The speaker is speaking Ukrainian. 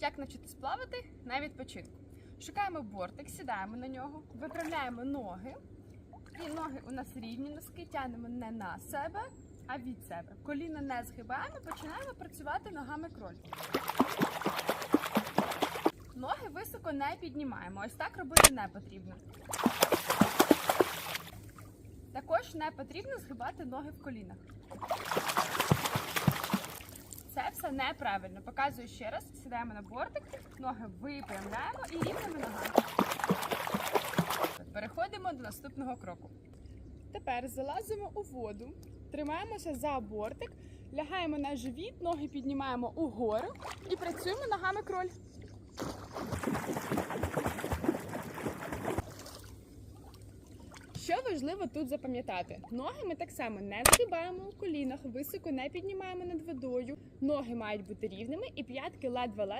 Як навчитись плавати на відпочинку? Шукаємо бортик, сідаємо на нього, виправляємо ноги. І ноги у нас рівні носки, тягнемо не на себе, а від себе. Коліна не згибаємо, починаємо працювати ногами кроль. Ноги високо не піднімаємо. Ось так робити не потрібно. Також не потрібно згибати ноги в колінах. Неправильно. Показую ще раз. Сідаємо на бортик, ноги випрямляємо і рівними ногами. Переходимо до наступного кроку. Тепер залазимо у воду, тримаємося за бортик, лягаємо на живіт, ноги піднімаємо угору і працюємо ногами кроль. Що важливо тут запам'ятати? Ноги ми так само не згибаємо у колінах, високо не піднімаємо над водою. Ноги мають бути рівними і п'ятки ледве-ледве